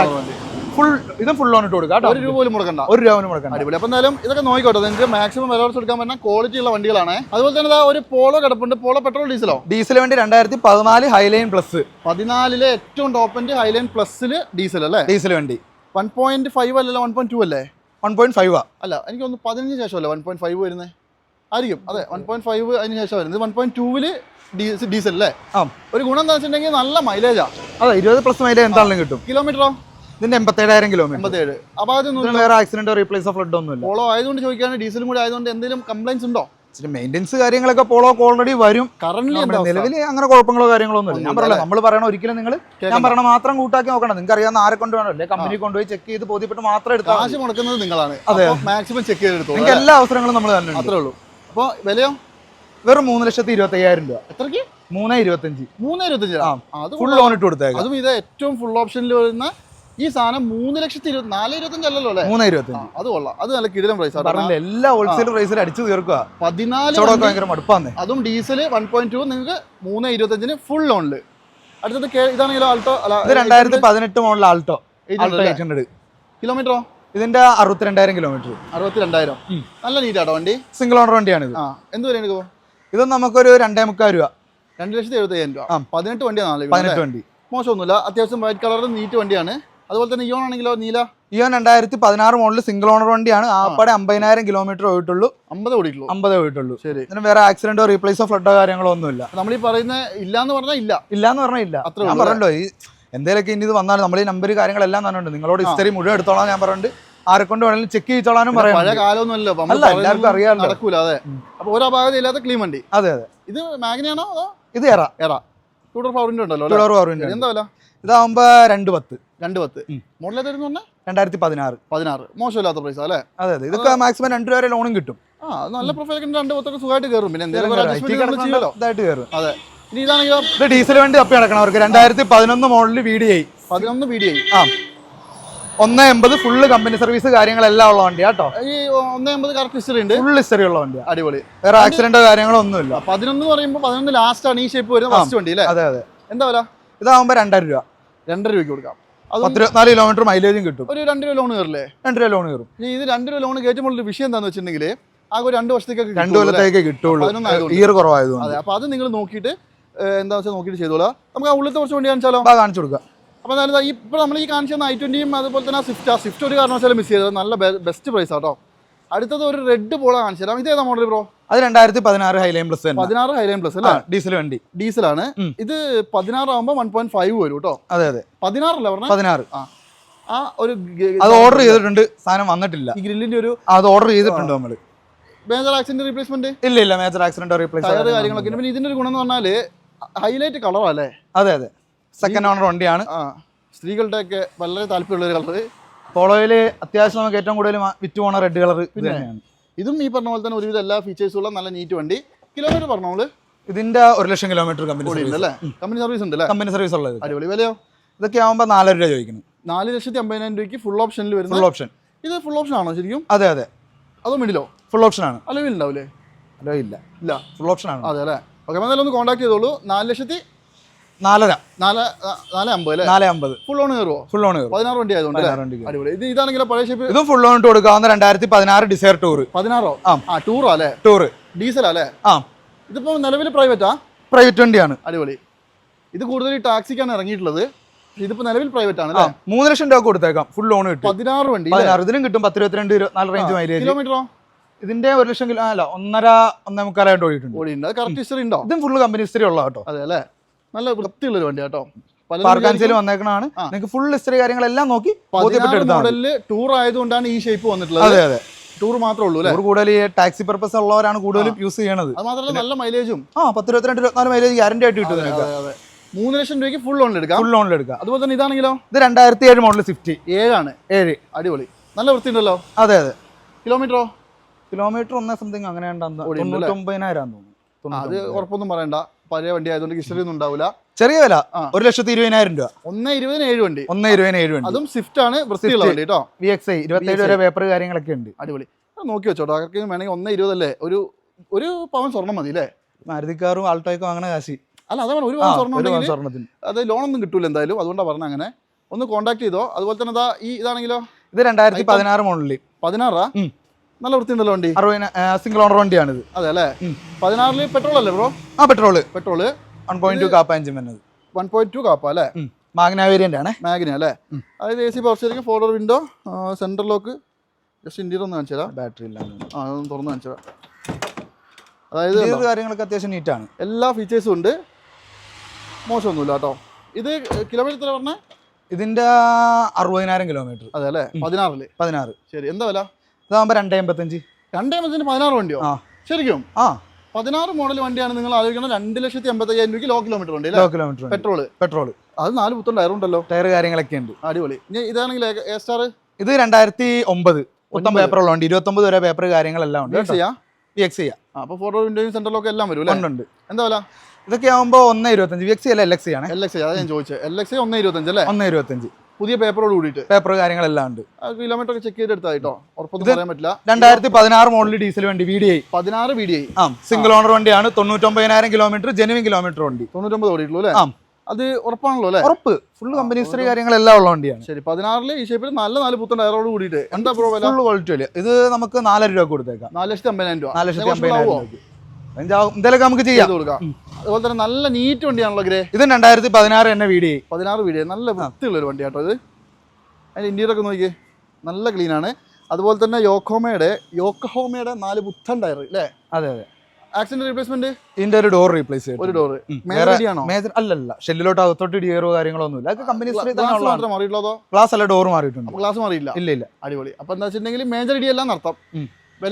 ഫുൾ ഇതും ഫുൾ ഓൺ ഇട്ട് കൊടുക്കാം ഒരു രൂപ പോലും മുടക്കണ്ട. ഒരു രൂപ മുടക്കണ്ട. അടിപൊളി. അപ്പോൾ എന്തായാലും ഇതൊക്കെ നോക്കിക്കോട്ടെ. നിങ്ങൾക്ക് മാക്സിമം വില കുറച്ച് എടുക്കാൻ പറ്റുന്ന ക്വാളിറ്റി ഉള്ള വണ്ടികളാണ്. അതുപോലെ തന്നെ ഒരു പോളോ കിടപ്പുണ്ട്. Polo petrol ഡീസലോ? ഡീസൽ വണ്ടി രണ്ടായിരത്തി പതിനാല് ഹൈലൈൻ പ്ലസ് പതിനാലിലെ ഏറ്റവും ടോപ്പ് ഹൈലൈൻ പ്ലസിൽ ഡീസൽ അല്ലേ? ഡീസൽ വണ്ടി. വൺ പോയിന്റ് ഫൈവ് അല്ലല്ലോ വൺ പോയിന്റ് ടു അല്ലേ? വൺ പോയിന്റ് ഫൈവ് ആ. അല്ല എനിക്ക് ഒന്ന് പതിനഞ്ച് ശേഷമല്ലേ വൺ പോയിന്റ് ഫൈവ് വരുന്നത് ആയിരിക്കും. അതെ വൺ പോയിന്റ് ഫൈവ് അതിന് ശേഷം വരുന്നത്. വൺ പോയിന്റ് ടൂവിൽ ഡീസൽ അല്ലേ? ആ. ഒരു ഗുണം എന്താ വെച്ചിട്ടുണ്ടെങ്കിൽ നല്ല മൈലേജാണ് അതെ ഇരുപത് പ്ലസ് മൈലേജ് എന്താണെങ്കിലും കിട്ടും. കിലോമീറ്ററോ ഇതിന്റെ എൺപത്തേഴായിരം കിലോമീറ്റർ അപ്പോൾ അതൊന്നും വേറെ ആക്സിഡന്റോ റീപ്ലേസോ ഫ്ലഡ് ഒന്നുമില്ല. പോളോ ആയതുകൊണ്ട് ചോദിക്കാണ് ഡീസലും കൂടി ആയതുകൊണ്ട് എന്തെങ്കിലും കംപ്ലൈൻസ് ഉണ്ടോ? ഇച്ചിരി മെയിന്റെനൻസ് കാര്യങ്ങളൊക്കെ പോളോക്ക് ഓൾറെഡി വരും. കറന്റ് നിലവിൽ അങ്ങനെ കുഴപ്പങ്ങളോ കാര്യങ്ങളോ ഒന്നുമില്ല. ഞാൻ പറയല നമ്മൾ പറയണ ഒരിക്കലും നിങ്ങൾ ഞാൻ പറയണ മാത്രം കൂട്ടാക്കി നോക്കണം. നിങ്ങൾക്ക് അറിയാവുന്ന ആരെ കൊണ്ട് അല്ലെ കമ്പനി കൊണ്ടുപോയി ചെക്ക് ചെയ്ത് ബോധ്യപ്പെട്ട് മാത്രം എടുത്താൽ. കാശ് മുടക്കുന്നത് നിങ്ങളാണ്. അതെ. മാക്സിമം ചെക്ക് ചെയ്തെടുത്തു നിങ്ങൾക്ക് എല്ലാ അവസരങ്ങളും നമ്മൾ തന്നെ അത്രേ ഉള്ളൂ. അപ്പോൾ വിലയോ? വെറും മൂന്ന് ലക്ഷത്തി ഇരുപത്തി അയ്യായിരം രൂപ. എത്രക്ക്? മൂന്ന് ഇരുപത്തഞ്ച്. മൂന്ന് ഇരുപത്തഞ്ച് ആ. അത് ഫുൾ ലോൺ ഇട്ട് കൊടുത്തേക്കാം. അതും ഇത് ഏറ്റവും ഫുൾ ഓപ്ഷനിൽ വരുന്ന ഈ സാധനം മൂന്ന് ലക്ഷത്തി ഇരുപത്തി നാല് ഇരുപത്തഞ്ച് അല്ലല്ലോ അല്ലേ? മൂന്ന് ഇരുപത്തി അത് കൊള്ളാം. അത് നല്ല കിടിലം പ്രൈസ് പറഞ്ഞില്ല എല്ലാ ഹോൾസെയിൽ പ്രൈസിൽ അടിച്ചു തീർക്കുക പതിനാല് ഭയങ്കര മടുപ്പാന്ന്. അതും ഡീസൽ വൺ പോയിന്റ് ടു നിങ്ങൾക്ക് മൂന്ന് ഇരുപത്തഞ്ചിന് ഫുൾ ലോണിൽ അടുത്തത് ഇതാണെങ്കിലും ആൾട്ടോ അല്ല രണ്ടായിരത്തി പതിനെട്ട് model Alto Alto eight hundred കിലോമീറ്ററോ ഇതിന്റെ അറുപത്തിരണ്ടായിരം കിലോമീറ്റർ അറുപത്തി രണ്ടായിരം ഉം. നല്ല നീറ്റാട്ടോ വണ്ടി. സിംഗിൾ ഓണർ വണ്ടിയാണ് ഇത്. എന്ത് വരെയാണ് ഇത് ഇത് നമുക്കൊരു രണ്ടേ മുക്കാൽ രൂപ. രണ്ട് ലക്ഷത്തി എഴുപത്തി രൂപ. പതിനെട്ട് വണ്ടിയാണ് പതിനെട്ട് വണ്ടി. മോശമൊന്നുമില്ല. അത്യാവശ്യം വൈറ്റ് കളറിൽ നീറ്റ് വണ്ടിയാണ്. അതുപോലെ തന്നെ ഇയോൺ ആണെങ്കിലോ നീല? ഇയോൺ രണ്ടായിരത്തി പതിനാറ് മോഡൽ സിംഗിൾ ഓണർ വണ്ടിയാണ് ആപ്പാടെ അമ്പതിനായിരം കിലോമീറ്റർ പോയിട്ടുള്ളൂ അമ്പത് ഓടിക്കുള്ളൂ അമ്പത് പോയിട്ടുള്ളൂ ശരി. ഇതിന് വേറെ ആക്സിഡന്റോ റീപ്ലേസോ ഫ്ലഡോ കാര്യങ്ങളോ ഒന്നുമില്ല. നമ്മൾ ഈ പറയുന്ന ഇല്ലാന്ന് പറഞ്ഞാൽ ഇല്ല. ഇല്ല എന്ന് പറഞ്ഞാൽ ഇല്ല. അത്ര പറഞ്ഞല്ലോ ഈ എന്തേലൊക്കെ ഇനി ഇത് വന്നാലും നമ്മൾ ഈ നമ്പർ കാര്യങ്ങളെല്ലാം തന്നിട്ടുണ്ട്. നിങ്ങളോട് ഹിസ്റ്ററി മുഴുവൻ എടുത്തോളാം ഞാൻ പറഞ്ഞിട്ട്. ആരെ കൊണ്ട് വേണമെങ്കിലും ചെക്ക് ചെയ്തോളാനും പഴയ പറയാം കാലമൊന്നുമല്ലോ പറയുന്നത് എല്ലാവർക്കും അറിയാമല്ലോ. നടക്കൂല അതെ. അപ്പൊ ഒരു അപാകത ഇല്ലാത്ത ക്ലീൻ വണ്ടി. അതെ അതെ. ഇത് മാഗ്നയാണോ അതോ ഇത് എറ എറ ടൂഡർ പവറിന്റെ ഉണ്ടല്ലോ ടൂഡർ പവറിന്റെ എന്താ വില? ഇതാവുമ്പോ രണ്ട് പത്ത്. രണ്ട് പത്ത്. മോഡൽ ഏതായിരുന്നു പറഞ്ഞാൽ രണ്ടായിരത്തി പതിനാറ് പതിനാറ്. മോശമില്ലാത്ത പ്രൈസ് അല്ലേ? അതെ അതെ. ഇതൊക്കെ മാക്സിമം രണ്ട് രൂപ വരെ ലോണും കിട്ടും. ആ നല്ല പ്രൊഫൈലൊക്കെ രണ്ട് പത്തൊക്കെ സുഖമായിട്ട് കയറും. പിന്നെ എന്തെങ്കിലും ഇതായിട്ട് കയറും. അതെ. ഇനി ഇതാണെങ്കിൽ ഇത് ഡീസൽ വണ്ടി തപ്പി നടക്കണം അവർക്ക് രണ്ടായിരത്തി പതിനൊന്ന് മോഡൽ വി ഡി ഐ പതിനൊന്ന് വി ഡി ഐ ആ. ഒന്ന് എൺപത് ഫുള്ള് കമ്പനി സർവീസ് കാര്യങ്ങളെല്ലാം ഉള്ള വണ്ടിയാ കേട്ടോ ഈ ഒന്ന് എൺപത് കറക്റ്റ് ഹിസ്റ്ററി ഉണ്ട്. ഫുൾ ഹിസ്റ്ററി ഉള്ള വണ്ടിയാ. അടിപൊളി. വേറെ ആക്സിഡന്റോ കാര്യങ്ങളോ ഒന്നുമില്ല. പതിനൊന്ന് പറയുമ്പോൾ പതിനൊന്ന് ലാസ്റ്റ് ആണ് ഈ ഷേപ്പ് വരുന്ന ഫസ്റ്റ് വണ്ടി അല്ലേ? അതെ അതെ. എന്താ വില? ഇതാവുമ്പോ രണ്ടായിരം രൂപ. രണ്ടര രൂപയ്ക്ക് കൊടുക്കാം. പത്തിരുപത്തിനാല് കിലോമീറ്റർ മൈലേജും കിട്ടും. ഒരു രണ്ട് രൂപ ലോൺ കയറില്ലേ? രണ്ട് രൂപ ലോൺ കയറും ഇത് രണ്ട് രൂപ ലോൺ കയറ്റുമ്പോൾ ഒരു വിഷയം എന്താണെന്ന് വെച്ചിട്ടുണ്ടെങ്കിൽ ആകെ ഒരു രണ്ട് വർഷത്തേക്ക് രണ്ട്? കൊല്ലത്തേക്ക് കിട്ടുള്ളൂ. ഇയർ കുറവായതുകൊണ്ട്. അതെ അപ്പോൾ അത് നിങ്ങൾ നോക്കിയിട്ട് എന്താ വെച്ചാൽ നോക്കിയിട്ട് ചെയ്തോളാം. നമുക്ക് ആ ഉള്ളത്തെ കുറച്ച് വേണ്ടി കാണിച്ചാലോ? കാണിച്ചു കൊടുക്കാം. അപ്പോൾ എന്തായാലും ഇപ്പൊ ഇപ്പോൾ നമ്മൾ ഈ കാണിച്ച ഐ ട്വന്റിയും അതുപോലെ തന്നെ സിഫ്റ്റ് സ്വിഫ്റ്റ് ആ സ്വിഫ്റ്റ് ഒരു കാരണവശാലും മിസ് ചെയ്തത് നല്ല ബെസ്റ്റ് പ്രൈസ് ആട്ടോ അടുത്തത് ഒരു റെഡ് പോള കാണിച്ചു തരാം. ഇത് ഏതാ മോഡൽ ബ്രോ അത് രണ്ടായിരത്തി പതിനാറ് ഹൈലൈൻ പ്ലസ് പതിനാറ് ഹൈലൈൻ പ്ലസ് അല്ലേ? ഡീസൽ വണ്ടി. ഡീസലാണ് ആണ്. ഇത് പതിനാറ് ആകുമ്പോൾ വൺ പോയിന്റ് ഫൈവ് വരും കേട്ടോ അതെ അതെ. പതിനാറല്ല പറഞ്ഞ? പതിനാറ്. ആ. ആ ഒരു അത് ഓർഡർ ചെയ്തിട്ടുണ്ട്. സാധനം വന്നിട്ടില്ല. ഈ ഗ്രില്ലിന്റെ ഒരു അത് ഓർഡർ ചെയ്തിട്ടുണ്ട് നമ്മൾ മേജർ ആക്സിഡന്റ് റീപ്ലേസ്മെന്റ് ഇല്ല ഇല്ല. മേജർ ആക്സിഡന്റ് റീപ്ലേസ് ടയർ കാര്യങ്ങളൊക്കെ. പിന്നെ ഇതിന്റെ ഒരു ഗുണം എന്ന് പറഞ്ഞാൽ ഹൈലൈറ്റ് കളറാ അല്ലേ? അതെ അതെ. സെക്കൻഡ് ഓണർ വണ്ടിയാണ്. ആ. സ്ത്രീകളുടെ ഒക്കെ വളരെ താല്പര്യമുള്ള ഒരു കളർ പോളോയിൽ അത്യാവശ്യം നമുക്ക് ഏറ്റവും കൂടുതൽ വിറ്റ് പോണ റെഡ് കളർ ഇത് തന്നെയാണ്. ഇതും ഈ പറഞ്ഞ പോലെ തന്നെ ഒരുവിധ എല്ലാ ഫീച്ചേഴ്സും ഉള്ള നല്ല നീറ്റ് വണ്ടി. കിലോമീറ്റർ പറഞ്ഞോളൂ ഇതിന്റെ ഒരു ലക്ഷം കിലോമീറ്റർ കമ്പനി അല്ലേ കമ്പനി സർവീസ് ഉണ്ട് കമ്പനി സർവീസ് ഉള്ളത് അടിപൊളി വിലയോ? ഇതൊക്കെ ആവുമ്പോൾ നാലര രൂപ ചോദിക്കുന്നു. നാല് ലക്ഷത്തി അമ്പതിനായിരം രൂപയ്ക്ക് ഫുൾ ഓപ്ഷനിൽ വരുന്ന ഫുൾ ഓപ്ഷൻ ഇത് ഫുൾ ഓപ്ഷൻ ആണോ ശരിക്കും? അതെ അതെ. അതോ മിഡിലോ ഫുൾ ഓപ്ഷൻ ആണ്. അലവിൽ ഉണ്ടാവില്ലേ അല്ലോ ഇല്ല. ഇല്ല ഫുൾ ഓപ്ഷൻ ആണ്. അതെ അല്ലേ? ഓക്കെ എന്നാലും ഒന്ന് കോൺടാക്ട് ചെയ്തോളൂ. നാല് ലക്ഷത്തി നാലര. നാല് നാല് അമ്പത് അല്ലേ? നാല് അമ്പത്. ഫുൾ ഓൺ കയറുമോ ഫുൾ ഓൺ കയറും. പതിനാറ് വണ്ടി ആയതുകൊണ്ട്. അടിപൊളി. ഇത് ഇതാണെങ്കിലോ പഴയ ഷേപ്പ് ഇതും ഫുൾ ഓൺ ഇട്ട് കൊടുക്കാവുന്ന രണ്ടായിരത്തി പതിനാറ്? ഡിസൈർ ടൂർ പതിനാറോ ആ. ടൂറോ അല്ലേ ടൂർ ഡീസൽ അല്ലേ? ആ. ഇതിപ്പോ നിലവിൽ പ്രൈവറ്റാ പ്രൈവറ്റ് വണ്ടിയാണ്. അടിപൊളി. ഇത് കൂടുതൽ ടാക്സിക്കാണ് ഇറങ്ങിയിട്ടുള്ളത്. ഇതിപ്പോ നിലവിൽ പ്രൈവറ്റ് ആണ് മൂന്ന് ലക്ഷം രൂപ കൊടുത്തേക്കാം. ഫുൾ ലോൺ കിട്ടും. പതിനാറ് വണ്ടി പതിനാറ്. ഇതിനും കിട്ടും പത്തിരുപത്തിരണ്ട് ഇരുപത്തിനാല് റേഞ്ച് മൈലേജ് കിലോമീറ്ററോ ഇതിന്റെ ഒരു ലക്ഷം കിലോ അല്ല ഒന്നര ഒന്നേ മുക്കാലായിട്ട് ഓടിയിട്ടുണ്ട്. ഓടിയിട്ടുണ്ട് കറക്റ്റ് ഹിസ്റ്ററി ഉണ്ടോ? ഇതും ഫുൾ കമ്പനി ഹിസ്റ്ററി ഉള്ള കേട്ടോ. അതെ അല്ലേ? നല്ല വൃത്തിയുള്ളൊരു വണ്ടി കേട്ടോ. പാർക്കാൻസിൽ വന്നേക്കണാണ്. നിങ്ങൾക്ക് ഫുൾ ഹിസ്റ്ററി കാര്യങ്ങളെല്ലാം നോക്കി മോഡലിൽ ടൂർ ആയതുകൊണ്ടാണ് ഈ ഷേപ്പ് വന്നിട്ടുള്ളത്. അതെ അതെ. ടൂർ മാത്രമേ ഉള്ളൂ ടൂർ കൂടുതൽ ടാക്സി പർപ്പസ് ഉള്ളവരാണ് കൂടുതലും യൂസ് ചെയ്യണത്. അത് മാത്രമല്ല നല്ല മൈലേജും ആ പത്ത് ഇരുപത്തിരണ്ട് ഇരുപത്തിനാല് മൈലേജ് ഗ്യാരണ്ടി ആയിട്ട് കിട്ടും അതെ മൂന്ന് ലക്ഷം രൂപയ്ക്ക് ഫുൾ ലോണിൽ എടുക്കാം. ഫുൾ ലോണിൽ എടുക്കാം. അതുപോലെ തന്നെ ഇതാണെങ്കിലോ? ഇത് രണ്ടായിരത്തി ഏഴ് മോഡൽ സ്വിഫ്റ്റ് ഏഴാണ്. ഏഴ്. അടിപൊളി. നല്ല വൃത്തിയുണ്ടല്ലോ. അതെ അതെ. കിലോമീറ്ററോ കിലോമീറ്റർ ഒന്നേ സംതിങ് അങ്ങനെ? തൊണ്ണൂറ്റൊമ്പതിനായിരം തോന്നുന്നു. അത് ഉറപ്പൊന്നും പറയണ്ട. പഴയ വണ്ടി ആയതുകൊണ്ട് ഹിസ്റ്ററി ഒന്നും ഉണ്ടാവില്ല ചെറിയ വില. ഒരു ലക്ഷത്തി ഇരുപതിനായിരം രൂപ. ഒന്ന് ഇരുപതിന് ഏഴ് വണ്ടി. ഒന്ന് ഇരുപതിന് ഏഴ് വണ്ടി. അതും സ്വിഫ്റ്റ് ആണ് വൃത്തിയുള്ള വണ്ടി കേട്ടോ വി എക്സ് ഐ ഇരുപത്തേഴ് വരെ പേപ്പർ കാര്യങ്ങളൊക്കെ ഉണ്ട്. അടിപൊളി. നോക്കി വെച്ചോട്ടോ അവർക്ക് വേണമെങ്കിൽ ഒന്ന് ഇരുപതല്ലേ ഒരു ഒരു പവൻ സ്വർണം മതി അല്ലേ? മാരുതിക്കാറും ആൾട്ടോയ്ക്കും അങ്ങനെ കാശി. അല്ല അതാണ് ഒരു പവൻ സ്വർണം ഉണ്ടെങ്കിൽ സ്വർണത്തിന്. അത് ലോണൊന്നും കിട്ടൂല എന്തായാലും അതുകൊണ്ടാണ് പറഞ്ഞത് അങ്ങനെ. ഒന്ന് കോൺടാക്ട് ചെയ്തോ. അതുപോലെ തന്നെ ഇതാ ഈ ഇതാണെങ്കിലോ? ഇത് രണ്ടായിരത്തി പതിനാറ് മോഡലിൽ പതിനാറാ. നല്ല വൃത്തി ഉണ്ടല്ലോ വണ്ടി അറുപതിന സിംഗിൾ ഓണർ വണ്ടിയാണിത്. അതെ അല്ലേ. പതിനാറിൽ പെട്രോൾ അല്ലേ ബ്രോ ആ petrol petrol one point two Kappa engine വരുന്നത്. വൺ പോയിന്റ് ടു കാപ്പ അല്ലേ? മാഗ്ന വേരിയന്റ് ആണ്. മാഗ്ന അല്ലേ. അതായത് A C power steering four door window central lock just interior ഒന്ന് കാണിച്ചു തരാം ബാറ്ററി ഇല്ല. ആ അതൊന്ന് തുറന്ന് കാണിച്ചു തരാം അതായത് കാര്യങ്ങളൊക്കെ അത്യാവശ്യം നീറ്റാണ് എല്ലാ ഫീച്ചേഴ്സും ഉണ്ട്. മോശമൊന്നുമില്ല കേട്ടോ. ഇത് കിലോമീറ്റർ എത്ര പറഞ്ഞേ? ഇതിന്റെ അറുപതിനായിരം കിലോമീറ്റർ അതെ അല്ലേ? പതിനാറിൽ. പതിനാറ്. ശരി എന്താ വില? ഇതാകുമ്പോ രണ്ടേ എൺപത്തഞ്ച് രണ്ടേ എൺപത്തഞ്ച് പതിനാറ് വണ്ടിയോ? ആ. ശരിക്കും? ആ. പതിനാറ് മോഡൽ വണ്ടിയാണ് നിങ്ങൾ ആലോചിക്കുന്നത് രണ്ട് ലക്ഷത്തി അമ്പത്തി അയ്യായിരം രൂപയ്ക്ക് ലോ കിലോമീറ്റർ ഉണ്ട് ലോ കിലോമീറ്റർ പെട്രോൾ പെട്രോൾ അത് നാല് പുത്തൻ ടയർ ഉണ്ടല്ലോ. ടയർ കാര്യങ്ങളൊക്കെ ഉണ്ട്. അടിപൊളി. ഇനി ഇതാണെങ്കിൽ എ സ്റ്റാർ ഇത് രണ്ടായിരത്തി ഒമ്പത്. മൊത്തം പേപ്പറുള്ള വണ്ടി. ഉള്ളതുണ്ട് ഇരുപത്തൊമ്പത് വരെ പേപ്പർ കാര്യങ്ങളെല്ലാം ഉണ്ട് ചെയ്യാം? വി എക്സ് ചെയ്യാം. ആ, അപ്പൊ ഫോട്ടോ വിൻഡോയും സെന്ററിലൊക്കെ എല്ലാം വരും ഉണ്ട് എന്താ വില? ഇതൊക്കെ ആകുമ്പോൾ ഒന്ന് ഇരുപത്തഞ്ച്. വി എക്സ് അല്ല എൽ എക്സ് ആണ് എൽ എക്സ് അതാ ഞാൻ ചോദിച്ചത് എൽ എക്സ് ഒന്ന് ഇരുപത്തഞ്ച് അല്ലേ? ഒന്ന് ഇരുപത്തഞ്ച്. പുതിയ പേപ്പറോട് കൂടിയിട്ട്. പേപ്പർ കാര്യങ്ങളെല്ലാം ഉണ്ട്. കിലോമീറ്റർ ഒക്കെ ചെക്ക് ചെയ്ത് കേട്ടോ ഉറപ്പൊന്നും പറയാൻ പറ്റില്ല. രണ്ടായിരത്തി പതിനാറ് മോഡൽ ഡീസൽ വണ്ടി വി ഡി ഐ പതിനാറ് വി ഡി ഐ ആ സിംഗിൾ ഓണർ വണ്ടിയാണ്. തൊണ്ണൂറ്റൊമ്പതിനായിരം കിലോമീറ്റർ ജെനുവിൻ കിലോമീറ്റർ വണ്ടി. തൊണ്ണൂറ്റൊമ്പത് ഓടിയിട്ടുള്ളൂ അല്ലേ? ആ. അത് ഉറപ്പാണല്ലോ അല്ലേ? ഉറപ്പ്. ഫുൾ കമ്പനി ഹിസ്റ്ററി കാര്യങ്ങളെല്ലാം ഉള്ള വണ്ടിയാണ്. ശരി പതിനാറിൽ ഈ ഷേപ്പിൽ നല്ല നാല് പുത്തൻ ടയറോട് കൂടിയിട്ട്. എന്താ ബ്രോ വില? ഫുൾ ക്വാളിറ്റി അല്ലേ ഇത് നമുക്ക് നാലര രൂപ കൊടുത്തേക്കാം. നാല് ലക്ഷത്തി അമ്പതിനായിരം രൂപ. നാല് ലക്ഷത്തി അമ്പതിനായിരം ആവുമോ? എന്തെങ്കിലുമൊക്കെ നമുക്ക് ചെയ്യാം. കൊടുക്കാം. അതുപോലെ തന്നെ നല്ല നീറ്റ് വണ്ടിയാണല്ലോ ഗ്രേ. ഇത് രണ്ടായിരത്തി പതിനാറ് തന്നെ വീഡിയോ പതിനാറ് വീഡിയോ നല്ല വൃത്തിയുള്ളൊരു വണ്ടി കേട്ടോ ഇത്. അതിന്റെ ഇന്റീരിയർ ഒക്കെ നോക്കിയേ. നല്ല ക്ലീൻ ആണ്. അതുപോലെ തന്നെ യോക്കോമയുടെ യോക്കഹോമയുടെ നാല് പുത്തൻ ടയർ അല്ലേ അതെ അതെ. ആക്സിഡന്റ് റീപ്ലേസ്മെന്റ് ഇതിന്റെ ഒരു ഡോർ റീപ്ലേസ് ചെയ്തു ഒരു ഡോർ ഉം. മേജർ അല്ലല്ല. ഷെല്ലിലോട്ട് അകത്തോട്ട് ഇടിയേറോ കാര്യങ്ങളോ ഒന്നുമില്ല. അതൊക്കെ കമ്പനി മാറിയിട്ടുള്ളതോ? ക്ലാസ് അല്ല ഡോർ മാറിയിട്ടുണ്ട്. ക്ലാസ് മാറിയില്ല. ഇല്ല ഇല്ല. അടിപൊളി. അപ്പൊ എന്താ വെച്ചിട്ടുണ്ടെങ്കിൽ മേജർ ഇടിയല്ല നടത്താം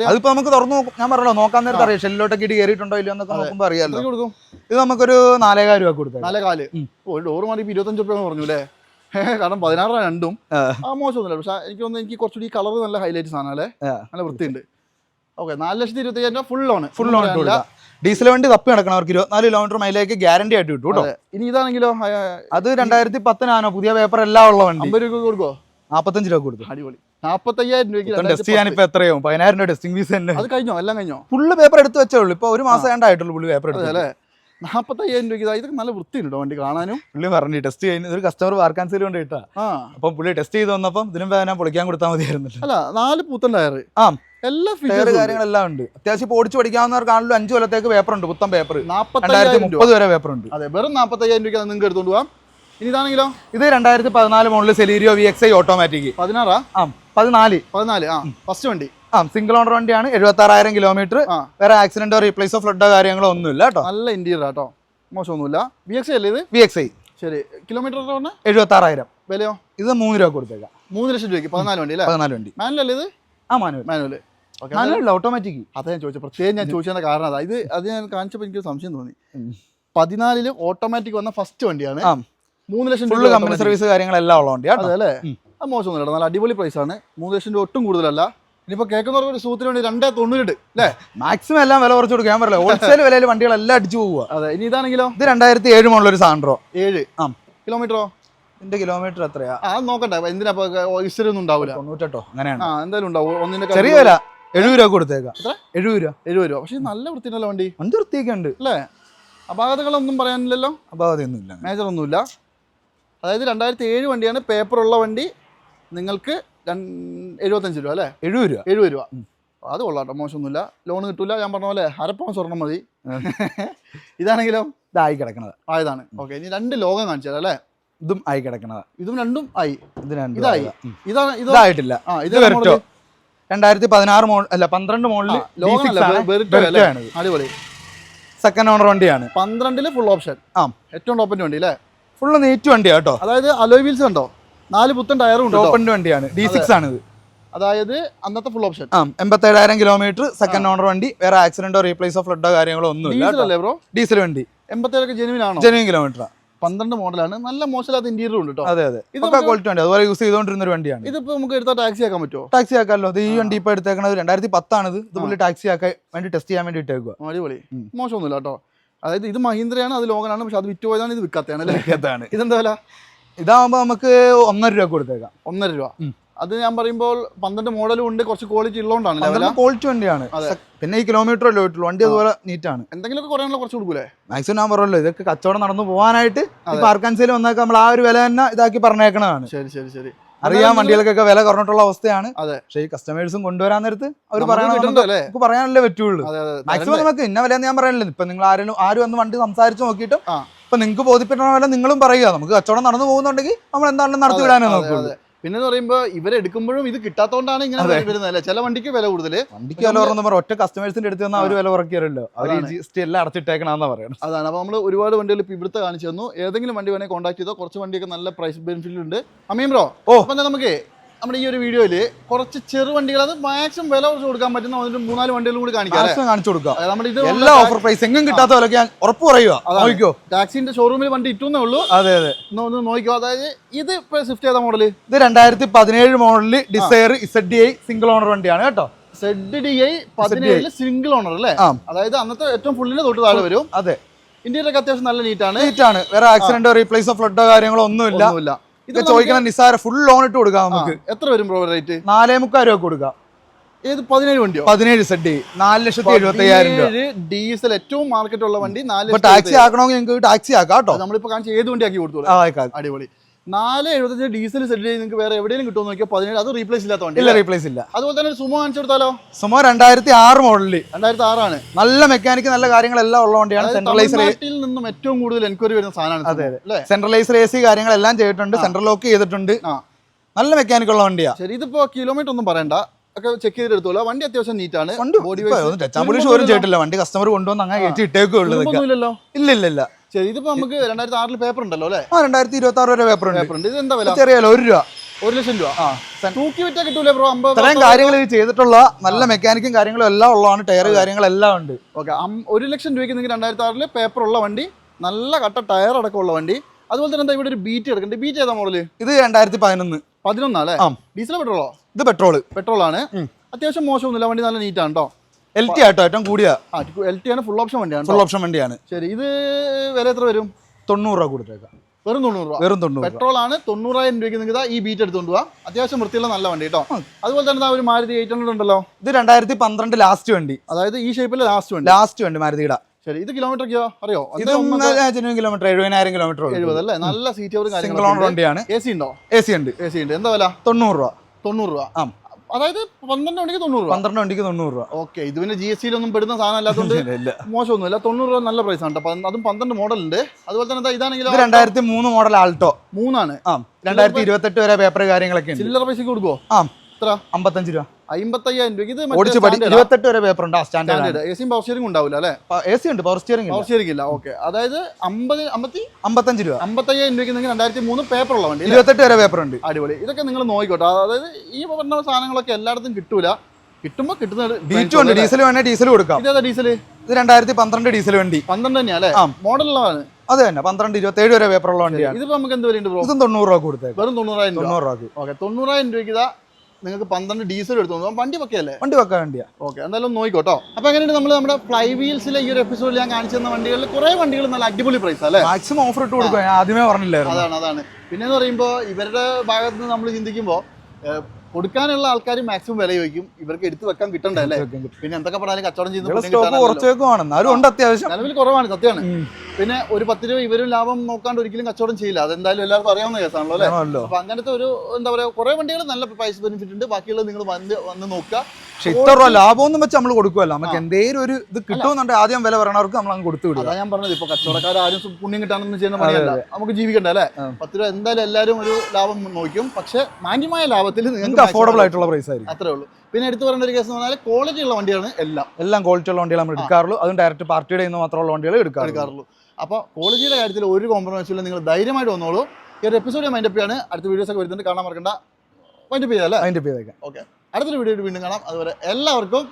അതിപ്പോ നമുക്ക് തുറന്നു നോക്കും ഞാൻ പറഞ്ഞല്ലോ നോക്കാൻ നേരത്തെ അറിയാം ഷെല്ലിലോട്ടൊക്കെ ഇടി കയറിയിട്ടുണ്ടോ ഇല്ലയോ എന്നൊക്കെ നോക്കുമ്പോൾ അറിയാമല്ലോ കൊടുക്കും? ഇത് നമുക്കൊരു നാലേകാൽ രൂപ കൊടുത്തേ നാലേ കാൽ? ഓ, ഒരു ഡോറ് മാറി ഇപ്പൊ ഇരുപത്തഞ്ച് രൂപ പറഞ്ഞു അല്ലേ? കാരണം പതിനാറ് രൂപ രണ്ടും. ആ. മോശമൊന്നുമില്ല. പക്ഷെ എനിക്ക് തോന്നുന്നു എനിക്ക് കുറച്ചുകൂടി ഈ കളർ നല്ല ഹൈലൈറ്റ് സാധനം അല്ലേ? നല്ല വൃത്തിയുണ്ട്. ഓക്കെ നാല് ലക്ഷത്തി ഇരുപത്തി അഞ്ചാ രൂപ full loan full on diesel വണ്ടി തപ്പി നടക്കണവർക്ക് ഇരുപത്തിനാല് കിലോമീറ്റർ മൈലേക്ക് ഗ്യാരണ്ടി ആയിട്ട് കിട്ടും. കേട്ടോ ഇനി ഇതാണെങ്കിലോ? അത് രണ്ടായിരത്തി പത്തിനാണോ? പുതിയ പേപ്പർ എല്ലാം ഉള്ള വണ്ടി. അമ്പത് രൂപ കൊടുക്കോ നാപ്പത്തഞ്ച് രൂപ കൊടുക്കും അടിപൊളി. നാപ്പത്തയ്യായിരം രൂപയ്ക്ക് ടെസ്റ്റ് ഇപ്പൊ എത്രയാവും പതിനായിരം രൂപ ടെസ്റ്റിംഗ് ഫീസ് തന്നെ? അത് കഴിഞ്ഞോ? എല്ലാം കഴിഞ്ഞോ? ഫുള്ള് പേപ്പർ എടുത്ത് വെച്ചേ ഉള്ളൂ. ഇപ്പൊ ഒരു മാസം വേണ്ടായിട്ടുള്ളൂ പുള്ളി പേപ്പർ എടുത്ത് അല്ലേ നാപ്പത്തയ്യായിരം രൂപയ്ക്ക് ഇതാ ഇതൊക്കെ നല്ല വൃത്തിയുണ്ടോ വണ്ടി കാണാനും? പുള്ളി പറഞ്ഞു ടെസ്റ്റ് ചെയ്യുന്നത് ഒരു കസ്റ്റമർ വാർക്കാൻസിൽ കൊണ്ട് ഇട്ടാ. അപ്പം പുള്ളി ടെസ്റ്റ് ചെയ്ത് വന്നപ്പം ഇതിനും ഞാൻ പൊളിക്കാൻ കൊടുത്താൽ മതിയായിരുന്നു അല്ല നാല് പൂത്തൻ ടയർ ആ. എല്ലാ ഫീച്ചർ കാര്യങ്ങളെല്ലാം ഉണ്ട്. അത്യാവശ്യം ഓടിച്ചു പഠിക്കാവുന്നവർക്കാണല്ലോ അഞ്ചു കൊല്ലത്തേക്ക് പേപ്പർ ഉണ്ട് പുത്തൻ പേപ്പർ രൂപ മുപ്പത് വരെ പേപ്പർ ഉണ്ട്. അതെ വെറും നാപ്പത്തയ്യായിരം രൂപ നിങ്ങൾക്ക് എടുത്തോണ്ട് പോവാം. ഇനി ഇതാണെങ്കിലോ ഇത് രണ്ടായിരത്തി പതിനാല് model Celerio V X I automatic പതിനാറാ? ആ പതിനാല്. പതിനാല് ആ. ഫസ്റ്റ് വണ്ടി. ആ സിംഗിൾ ഓണർ വണ്ടിയാണ് എഴുപത്തി ആറായിരം കിലോമീറ്റർ വേറെ ആക്സിഡന്റോ റീപ്ലേസോ ഫ്ലഡോ കാര്യങ്ങളോ ഒന്നുമില്ല കേട്ടോ. നല്ല ഇന്റീരിയർ കേട്ടോ മോശമൊന്നുമില്ല. വി എക്സ് ഐ അല്ലേ ഇത്? വി എക്സ് ഐ ശരി. കിലോമീറ്റർ എഴുപത്തി ആറായിരം വിലയോ? ഇത് മൂന്ന് രൂപ കൊടുത്തേക്കാം. മൂന്ന് ലക്ഷം രൂപയ്ക്ക്. പതിനാല് വണ്ടി അല്ലേ? പതിനാല് വണ്ടി. മാനുവൽ അല്ലേ ഇത്? ആ മാനുവൽ മാനുവൽ മാനുവൽ ഓട്ടോമാറ്റിക് അതാ ഞാൻ ചോദിച്ചത് പ്രത്യേകം ഞാൻ ചോദിച്ചതിന്റെ കാരണം അതാ. ഇത് അത് ഞാൻ കാണിച്ചപ്പോൾ എനിക്ക് സംശയം തോന്നി. പതിനാലിൽ ഓട്ടോമാറ്റിക് വന്ന ഫസ്റ്റ് വണ്ടിയാണ്. ആ. മൂന്ന് ലക്ഷം ഫുള്ള് കമ്പനി സർവീസ് കാര്യങ്ങളെല്ലാം ഉള്ളതുകൊണ്ട് അതെ അല്ലേ. അത് മോശമൊന്നുമില്ല നല്ല അടിപൊളി പ്രൈസ് ആണ്. മൂന്ന് ലക്ഷം രൂപ ഒട്ടും കൂടുതലല്ല. ഇനിയിപ്പോ കേൾക്കുന്നവർക്ക് ഒരു സൂത്തിന് വേണ്ടി രണ്ടേ തൊണ്ണൂറ് അല്ലേ? മാക്സിമം എല്ലാം വില കുറച്ച് കൊടുക്കാൻ പറ്റില്ല. ഹോൾസെയിൽ വിലയിൽ വണ്ടികളെല്ലാം അടിച്ചു പോവുക അതെ. ഇനി ഇതാണെങ്കിലോ? ഇത് രണ്ടായിരത്തി ഏഴ് മുകളിൽ ഒരു സാൻഡ്രോ ഏഴ്. ആ. കിലോമീറ്ററോ ഇതിന്റെ കിലോമീറ്റർ എത്രയാ? ആ അത് നോക്കട്ടെ. എന്തിനാ ഹിസ്റ്ററി ഒന്നും ഉണ്ടാവില്ല തൊണ്ണൂറ്റെട്ടോ? അങ്ങനെയാണ്. ആ എന്തായാലും ഉണ്ടാവും. ഒന്നിന്റെ ചെറിയ വില. എഴുപത് രൂപ കൊടുത്തേക്കാം? എഴുപത് രൂപ. എഴുപത് രൂപ. പക്ഷേ നല്ല വൃത്തിയുണ്ടല്ലോ വണ്ടി. വണ്ടി വൃത്തിയൊക്കെ ഉണ്ട്. അല്ലേ? അപാകതകളൊന്നും പറയാനില്ലല്ലോ? അപാകതയൊന്നുമില്ല. മേജർ ഒന്നുമില്ല. അതായത് രണ്ടായിരത്തി ഏഴ് വണ്ടിയാണ് പേപ്പർ ഉള്ള വണ്ടി. നിങ്ങൾക്ക് എഴുപത്തഞ്ച് രൂപ അല്ലേ? എഴുപത് രൂപ. എഴുപത് രൂപ. അത് കൊള്ളാം കേട്ടോ മോശമൊന്നുമില്ല. ലോൺ കിട്ടൂല ഞാൻ പറഞ്ഞ പോലെ അരപ്പവൻ സ്വർണം മതി. ഇതാണെങ്കിലും? ഇതായി കിടക്കണത്. ആയതാണ് ഓക്കെ ഇനി രണ്ട് ലോകം കാണിച്ചു തരാം അല്ലേ? ഇതും ആയി കിടക്കണത്. ഇതും രണ്ടും ആയി. ഇത് രണ്ടും ഇതായി. ഇതാണ് ഇതായിട്ടില്ല. ആ ഇത് രണ്ടായിരത്തി പതിനാറ് മോൾ അല്ല പന്ത്രണ്ട് മോളിൽ അടിപൊളി. സെക്കൻഡ് ഓണർ വണ്ടിയാണ്. പന്ത്രണ്ടിൽ ഫുൾ ഓപ്ഷൻ ആ. ഏറ്റവും ടോപ്പിന്റെ വണ്ടി അല്ലേ? ഫുള്ള് നീറ്റ് വണ്ടിയാ കേട്ടോ. അതായത് അലോയ് വീൽസ് ഉണ്ടോ? നാല് പുത്തൻ ടയറും ഉണ്ട് ഓപ്പൺ ടോപ്പിന്റെ വണ്ടിയാണ്. ഡി സിക്സ് ആണ് ഇത് അതായത് അന്നത്തെ ഫുൾ ഓപ്ഷൻ ആ എൺപത്തേഴായിരം കിലോമീറ്റർ സെക്കൻഡ് ഓണർ വണ്ടി. വേറെ ആക്സിഡന്റോ റീപ്ലേസോ ഫ്ലഡോ കാര്യങ്ങളോ ഒന്നും ഇല്ല ബ്രോ ഡീസൽ വണ്ടി. എൺപത്തേഴൊക്കെ ജെനുവിൻ ആണോ? ജെനുവിൻ കിലോമീറ്റർ പന്ത്രണ്ട് മോഡലാണ് നല്ല മോശമില്ലാത്ത ഇന്റീരിയർ ഉണ്ട് കേട്ടോ അതെ അതെ. ഇതൊക്കെ ക്വാളിറ്റി വണ്ടി. അതുപോലെ യൂസ് ചെയ്തുകൊണ്ടിരുന്ന ഒരു വണ്ടിയാണ്. ഇതിപ്പോ നമുക്ക് എടുത്താൽ ടാക്സി ആക്കാൻ പറ്റുമോ ടാക്സി ആക്കാമല്ലോ ഈ വണ്ടി ഇപ്പൊ എടുത്തേക്കണത് രണ്ടായിരത്തി പത്താണ് ഇത് പുള്ളി ടാക്സി ആക്കാൻ വേണ്ടി ടെസ്റ്റ് ചെയ്യാൻ വേണ്ടി ഇട്ടേക്കുക അടിപൊളി. മോശമൊന്നുമില്ല കേട്ടോ അതായത് ഇത് മഹീന്ദ്രയാണ് അത് ലോകനാണ് പക്ഷെ അത് വിറ്റ് പോയതാണ് ഇത് വിൽക്കാത്തതാണ് അല്ലേ? വിൽക്കാത്തതാണ് ഇതെന്താ വില? ഇതാകുമ്പോൾ നമുക്ക് ഒന്നര രൂപ കൊടുത്തേക്കാം. ഒന്നര രൂപ. അത് ഞാൻ പറയുമ്പോൾ പന്ത്രണ്ട് മോഡലും ഉണ്ട് കുറച്ച് ക്വാളിറ്റി ഉള്ളതുകൊണ്ടാണ് ക്വാളിറ്റി വണ്ടിയാണ്. പിന്നെ ഈ കിലോമീറ്റർ അല്ലേ പോയിട്ടുള്ളൂ വണ്ടി അതുപോലെ നീറ്റാണ് എന്തെങ്കിലുമൊക്കെ കുറയാനുള്ള കുറച്ച് കൊടുക്കൂലേ? മാക്സിമം ഞാൻ പറയുമല്ലോ ഇതൊക്കെ കച്ചവടം നടന്നു പോകാനായിട്ട് പാർക്കാൻസിൽ വന്നൊക്കെ നമ്മൾ ആ ഒരു വില തന്നെ ഇതാക്കി പറഞ്ഞേക്കണതാണ്. ശരി ശരി ശരി. അറിയാം വണ്ടികൾക്കൊക്കെ വില കുറഞ്ഞിട്ടുള്ള അവസ്ഥയാണ്. പക്ഷേ ഈ കസ്റ്റമേഴ്സും കൊണ്ടുവരാൻ നേരത്ത് അവർ നമുക്ക് പറയാനല്ലേ പറ്റുള്ളൂ. മാക്സിമം നമുക്ക് ഇന്ന വില ഞാൻ പറയാനില്ല ഇപ്പൊ നിങ്ങൾ ആരും ആരും വന്ന് വണ്ടി സംസാരിച്ച് നോക്കിയിട്ടും. ഇപ്പൊ നിങ്ങൾക്ക് ബോധിപ്പിക്കുന്ന വില നിങ്ങളും പറയുക. നമുക്ക് കച്ചവടം നടന്നു പോകുന്നുണ്ടെങ്കിൽ നമ്മൾ എന്താണെങ്കിലും നടത്തി വിടാനേ നോക്കുള്ളൂ. പിന്നെ പറയുമ്പോൾ പറയുമ്പോ ഇവരെടുക്കുമ്പോഴും ഇത് കിട്ടാത്തോണ്ടാണ് ഇങ്ങനെ വരുന്നത് അല്ലേ ചില വണ്ടിക്ക് വില കൂടുതൽ വണ്ടിക്ക് വില കുറഞ്ഞ പറ ഒറ്റ കസ്റ്റമേഴ്സിന്റെ അടുത്ത് അവർ വില കുറയ്ക്കാറല്ലോ അവർ. ജി എസ് ടി എല്ലാം അടച്ചിട്ടേക്കണമെന്നാ പറയുന്നത് അതാണ്. അപ്പോൾ നമ്മൾ ഒരുപാട് വണ്ടികൾ ഇപ്പോൾ ഇവിടുത്തെ കാണിച്ചു തന്നു. ഏതെങ്കിലും വണ്ടി വേണേൽ കോൺടാക്ട് ചെയ്തോ. കുറച്ച് വണ്ടിയൊക്കെ നല്ല പ്രൈസ് ബെനിഫിറ്റ് ഉണ്ട് അമീം ബ്രോ ഓ. അപ്പം നമുക്ക് നമ്മുടെ ഈ ഒരു വീഡിയോയിൽ കുറച്ച് ചെറു വണ്ടികൾ അത് മാക്സിമം വില കുറച്ച് കൊടുക്കാൻ പറ്റുന്ന ഒരു മൂന്നാൽ വണ്ടികളും കൂടി കാണിക്കാം? കാണിച്ചു കൊടുക്കാം. നമ്മുടെ ഇത് എല്ലാ ഓഫർ പ്രൈസ് എങ്ങും കിട്ടാത്ത വിലക്ക് ഞാൻ ഉറപ്പ് പറയുക ടാക്സിന്റെ ഷോറൂമിൽ വണ്ടി ഇട്ടുന്നേ ഉള്ളൂ. അതെ അതെ. ഒന്ന് നോക്കിയോ അതായത് ഇത് ഇപ്പൊ സ്വിഫ്റ്റ് ചെയ്ത മോഡൽ ഇത് രണ്ടായിരത്തി പതിനേഴ് മോഡലിൽ Dzire Z I single owner വണ്ടിയാണ് കേട്ടോ? സെഡ് ഡി ഐ പതിനേഴിൽ സിംഗിൾ ഓണർ അല്ലേ? അതായത് അന്നത്തെ ഏറ്റവും ഫുള്ളിന് തൊട്ട് താഴെ വരും. അതെ. ഇന്ത്യയിലൊക്കെ അത്യാവശ്യം നല്ല നീറ്റാണ് നീറ്റാണ് വേറെ ആക്സിഡന്റോ റീപ്ലേസോ ഫ്ലഡോ കാര്യങ്ങളോ ഒന്നുമില്ല. ഒന്നുമില്ല. ഇത് ചോദിക്കണം നിസാര ഫുൾ ലോൺ ഇട്ട് കൊടുക്കാം നമുക്ക്. എത്ര വരും ബ്രോ റേറ്റ് നാലേ മുക്കാൽ രൂപ കൊടുക്കാം. ഏത് പതിനേഴ് വണ്ടിയോ? പതിനേഴ് സെഡി നാല് ലക്ഷത്തി എഴുപത്തി അയ്യായിരം രൂപ ഡീസൽ ഏറ്റവും മാർക്കറ്റ് ഉള്ള വണ്ടി നാല് ടാക്സി ആക്കണമെങ്കിൽ നിങ്ങൾക്ക് ടാക്സി ആക്കാം കേട്ടോ. നമ്മളിപ്പോ കാണിച്ച ഏത് വണ്ടി ആക്കി കൊടുത്തു അടിപൊളി. നാല് എഴുപത്തഞ്ച് ഡീസൽ സെറ്റ് ചെയ്ത് നിങ്ങൾക്ക് വേറെ എവിടെയും കിട്ടുമോ നോക്കിയാൽ പതിനേഴ്. അത് റീപ്ലേസ് ഇല്ലാത്ത വണ്ടി ഇല്ല റീപ്ലേസ് ഇല്ല. അതുപോലെ തന്നെ സുമോ കാണിച്ചു കൊടുത്താലോ സുമോ രണ്ടായിരത്തി ആറ് മോഡലിൽ രണ്ടായിരത്തി ആറാണ് നല്ല മെക്കാനിക് നല്ല കാര്യങ്ങളെല്ലാം ഉള്ള വണ്ടിയാണ്. സെൻട്രലൈസർ നിന്നും ഏറ്റവും കൂടുതൽ എൻക്വയറി വരുന്ന സാധനമാണ് അതെ, സെൻട്രലൈസർ എ സി കാര്യങ്ങളെല്ലാം ചെയ്തിട്ടുണ്ട്. സെൻട്രൽ ലോക്ക് ചെയ്തിട്ടുണ്ട്. ആ. നല്ല മെക്കാനിക് ഉള്ള വണ്ടിയാ. ശരി ഇതിപ്പോ കിലോമീറ്റർ ഒന്നും പറയണ്ട. ഒക്കെ ചെക്ക് ചെയ്തെടുത്തോളൂ വണ്ടി അത്യാവശ്യം നീറ്റാണ് വണ്ടി ബോഡി ടച്ചാമ്പുളി ഷോറും ചെയ്തിട്ടില്ല. വണ്ടി കസ്റ്റമർ കൊണ്ടുവന്ന് അങ്ങനെ കയറ്റി ഇട്ടേക്കുള്ളൂ ഇല്ല ഇല്ല ഇല്ല ശരി ഇതിപ്പോ നമുക്ക് രണ്ടായിരത്തി ആറിൽ പേപ്പർ ഉണ്ടല്ലോ അല്ലേ? ആ രണ്ടായിരത്തി ഇരുപത്തി ആറ് വരെ പേപ്പർ ഉണ്ട്. പേപ്പർ ഉണ്ട്. ഇത് എന്താ വില? ചെറിയ വില, ഒരു രൂപ. ഒരു ലക്ഷം രൂപ. ആ തൂക്കി വിറ്റാ കിട്ടൂലേ ബ്രോ അമ്പത് ഇത്രയും കാര്യങ്ങൾ ഇത് ചെയ്തിട്ടുള്ള നല്ല മെക്കാനിക്കും കാര്യങ്ങളും എല്ലാം ഉള്ളതാണ് ടയർ കാര്യങ്ങളെല്ലാം ഉണ്ട്. ഓക്കെ ഒരു ലക്ഷം രൂപയ്ക്ക് നിങ്ങൾക്ക് രണ്ടായിരത്തി ആറിൽ പേപ്പർ ഉള്ള വണ്ടി നല്ല കട്ട ടയർ അടക്കമുള്ള വണ്ടി. അതുപോലെ തന്നെ എന്താ ഇവിടെ ഒരു ബീറ്റ് എടുക്കുന്നുണ്ട് ബീറ്റ് ഏതാ മോഡൽ ഇത് രണ്ടായിരത്തി പതിനൊന്ന്. പതിനൊന്നാ അല്ലേ? ആ. ഡീസൽ പെട്രോളോ ഇത് പെട്രോൾ പെട്രോൾ ഉം. അത്യാവശ്യം മോശമൊന്നുമില്ല വണ്ടി നല്ല നീറ്റാണ് കേട്ടോ എൽ ടി ആട്ടോ ഏറ്റവും കൂടിയ. എൽ ടി ആണ് ഫുൾ ഓപ്ഷൻ വണ്ടിയാണ് ഫുൾ. ഓപ്ഷൻ വണ്ടിയാണ്. ശരി ഇത് വില എത്ര വരും? തൊണ്ണൂറ് രൂപ കൊടുത്തേക്കാം. വെറും തൊണ്ണൂറ് രൂപ. വെറും തൊണ്ണൂറ് പെട്രോൾ ആണ് തൊണ്ണൂറായിരം രൂപയ്ക്ക് നിങ്ങൾക്ക് ഈ ബീറ്റ് എടുത്തുകൊണ്ട് പോവാം. അത്യാവശ്യം വൃത്തിയുള്ള നല്ല വണ്ടി കേട്ടോ അതുപോലെ തന്നെ ഒരു മാരുതി എയ്റ്റ് ഹൺഡ്രഡ് ഉണ്ടല്ലോ. ഇത് രണ്ടായിരത്തി പന്ത്രണ്ട് ലാസ്റ്റ് വണ്ടി. അതായത് ഈ ഷേപ്പിലെ ലാസ്റ്റ് വണ്ടി. ലാസ്റ്റ് വണ്ടി മാരുതിയുടെ. ശരി ഇത് കിലോമീറ്റർ അറിയോ? ഇത് കിലോമീറ്റർ എഴുപതിനായിരം കിലോമീറ്റർ എഴുപത് അല്ലേ? നല്ല സീറ്റ് കാര്യങ്ങളും സിംഗിൾ ഓണർ വണ്ടിയാണ്. എ സി ഉണ്ടോ? എ സി ഉണ്ട്. എ സി ഉണ്ട്. എന്താ വില? തൊണ്ണൂറ് രൂപ. തൊണ്ണൂറ് രൂപ. ആ. അതായത് പന്ത്രണ്ട് വണ്ടിക്ക് തൊണ്ണൂറ് രൂപ. പന്ത്രണ്ട് വണ്ടിക്ക് തൊണ്ണൂറ് രൂപ. ഓക്കെ ഇത് പിന്നെ ജി എസ് ഒന്നും പെടുന്ന സാധനം അല്ലാത്തതുകൊണ്ട് മോശമൊന്നുമില്ല. തൊണ്ണൂറ് രൂപ നല്ല പ്രൈസ് ആണ് കേട്ടോ അതും പന്ത്രണ്ട് മോഡൽ ഉണ്ട് അതുപോലെ തന്നെ ഇതാണെങ്കിൽ രണ്ടായിരത്തി മൂന്ന് മോഡൽ ആൾട്ടോ മൂന്നാണ്. ആ രണ്ടായിരത്തി ഇരുപത്തെട്ട് വരെ പേപ്പർ കാര്യങ്ങളൊക്കെ ഉണ്ട്. ചില്ലറ പൈസക്ക് കൊടുക്കുവോ? ആ. എത്ര? അമ്പത്തഞ്ച് രൂപ. അമ്പത്തയ്യായിരം രൂപ ഇത് ഓടിച്ച് പഠി ഇരുപത്തെട്ട് വരെ പേപ്പർ ഉണ്ട്. സ്റ്റാൻഡേർഡ് എ സിയും പവർ സ്റ്റിയറിംഗ് ഉണ്ടാവില്ല അല്ലേ? എ സി ഉണ്ട് പവർ സ്റ്റിയറിംഗ് പവർ സ്റ്റിയറിംഗ് ഇല്ല. ഓക്കെ അതായത് അമ്പത് അമ്പത്തി അമ്പത്തഞ്ച് രൂപ. അമ്പത്തയ്യായിരം രൂപയ്ക്ക് നിങ്ങൾ രണ്ടായിരത്തി മൂന്ന് പേപ്പർ ഉള്ള വണ്ടി? ഇരുപത്തെട്ട് വരെ പേപ്പർ ഉണ്ട്. അടിപൊളി. ഇതൊക്കെ നിങ്ങൾ നോക്കിക്കോട്ടെ. അതായത് ഈ പറഞ്ഞ സാധനങ്ങളൊക്കെ എല്ലായിടത്തും കിട്ടൂല. കിട്ടുമ്പോൾ കിട്ടുന്ന ഡീസൽ വേണേ ഡീസൽ കൊടുക്കാം. ഇതേതാ ഡീസൽ ഇത് രണ്ടായിരത്തി പന്ത്രണ്ട് ഡീസൽ വണ്ടി. പന്ത്രണ്ട് തന്നെയാ അല്ലേ? മോഡൽ മോഡലുള്ളതാണ്. അത് തന്നെ. പന്ത്രണ്ട് ഇരുപത്തേഴ് വരെ പേപ്പർ ഉള്ള വണ്ടിയാണ്. ഇതിപ്പോ നമുക്ക് എന്ത് വിലയുണ്ട് ഇതും തൊണ്ണൂറ് രൂപ കൊടുത്തേക്കും. വെറും തൊണ്ണൂറായിരം തൊണ്ണൂറ് രൂപ ഓക്കെ തൊണ്ണൂറായിരം രൂപയ്ക്ക് നിങ്ങൾക്ക് പന്ത്രണ്ട് ഡീസൽ എടുത്തു വണ്ടി വെക്കല്ലേ വണ്ടി വെക്കാൻ വേണ്ടിയാ. ഓക്കെ എന്തായാലും നോക്കിക്കോട്ടോ അപ്പൊ എങ്ങനെയാണ് നമ്മൾ നമ്മുടെ ഫ്ലൈ വീൽസിലെ ഈ ഒരു എപ്പിസോഡിൽ ഞാൻ കാണിച്ചു തന്ന വണ്ടികളിൽ കുറെ വണ്ടികൾ നല്ല അടിപൊളി പ്രൈസ് അല്ലേ? മാക്സിമം ഓഫർ ഇട്ട് കൊടുക്കുക ആദ്യമേ പറഞ്ഞില്ലായിരുന്നു. അതാണ് അതാണ്. പിന്നെ എന്ന് പറയുമ്പോൾ ഇവരുടെ ഭാഗത്ത് നിന്ന് നമ്മൾ ചിന്തിക്കുമ്പോൾ കൊടുക്കാനുള്ള ആൾക്കാർ മാക്സിമം വില ചോദിക്കും. ഇവർക്ക് എടുത്തു വെക്കാൻ കിട്ടണ്ടല്ലേ പിന്നെ എന്തൊക്കെ പറഞ്ഞാലും കച്ചവടം ചെയ്യുന്ന പുണ്യം സ്റ്റോക്ക് കിട്ടാനല്ലല്ലോ. ഉണ്ട് അത്യാവശ്യം. നിലവിൽ കുറവാണ് സത്യമാണ്. പിന്നെ ഒരു പത്ത് രൂപ ഇവരും ലാഭം നോക്കാണ്ട് ഒരിക്കലും കച്ചവടം ചെയ്യില്ല. അതെന്തായാലും എല്ലാവർക്കും അറിയാവുന്ന കേസാണല്ലോ അല്ലേ? അപ്പൊ അങ്ങനത്തെ ഒരു എന്താ പറയാ കുറെ വണ്ടികൾ നല്ല പൈസ ബെനിഫിറ്റ് ഉണ്ട്. ബാക്കിയുള്ളത് നിങ്ങൾ വന്ന് വന്ന് നോക്കുക. പക്ഷെ ഇത്ര രൂപ ലാഭമൊന്നും വെച്ച് നമ്മൾ കൊടുക്കുമല്ലോ നമുക്ക് എന്തെങ്കിലും ഒരു ഇത് കിട്ടുമെന്നുണ്ടെങ്കിൽ ആദ്യം വില പറയണവർക്ക് നമ്മൾ അങ്ങ് കൊടുത്തു വിടും അതാ ഞാൻ പറഞ്ഞത്. ഇപ്പൊ കച്ചവടക്കാർ ആരും പുണ്യം കിട്ടാനൊന്നും ചെയ്യുന്ന പണിയല്ല. നമുക്ക് ജീവിക്കണ്ടേ അല്ലേ? പത്ത് രൂപ എന്തായാലും എല്ലാവരും ഒരു ലാഭം നോക്കും പക്ഷെ മാന്യമായ ലാഭത്തിൽ നിങ്ങൾക്ക് നിങ്ങൾക്ക് അഫോർഡബിൾ ആയിട്ടുള്ള പ്രൈസ് ആയിരിക്കും. അത്രേ ഉള്ളൂ. പിന്നെ എടുത്തു പറയുന്ന ഒരു കേസ് എന്ന് പറഞ്ഞാൽ ക്വാളിറ്റി ഉള്ള വണ്ടിയാണ് എല്ലാം. എല്ലാം ക്വാളിറ്റി ഉള്ള വണ്ടികൾ നമ്മൾ എടുക്കാറുള്ളൂ. അതും ഡയറക്റ്റ് പാർട്ടിയുടെ നിന്ന് മാത്രമുള്ള വണ്ടികൾ എടുക്കാറുള്ളൂ. അപ്പോൾ ക്വാളിറ്റിയുടെ കാര്യത്തിൽ ഒരു കോംപ്രമൈസും ഇല്ല. നിങ്ങൾ ധൈര്യമായിട്ട് വന്നോളൂ. ഈ ഒരു എപ്പിസോഡ് മൈൻഡപ്പ് ആണ് അടുത്ത വീഡിയോസ് ഒക്കെ വരുന്നുണ്ട്. കാണാൻ മറക്കണ്ട. മൈൻഡപ്പ് ചെയ്യാം അല്ലേ അതിന്റെ ചെയ്തേക്കാം. ഓക്കെ അടുത്തൊരു വീഡിയോ വീണ്ടും കാണാം. അതുപോലെ എല്ലാവർക്കും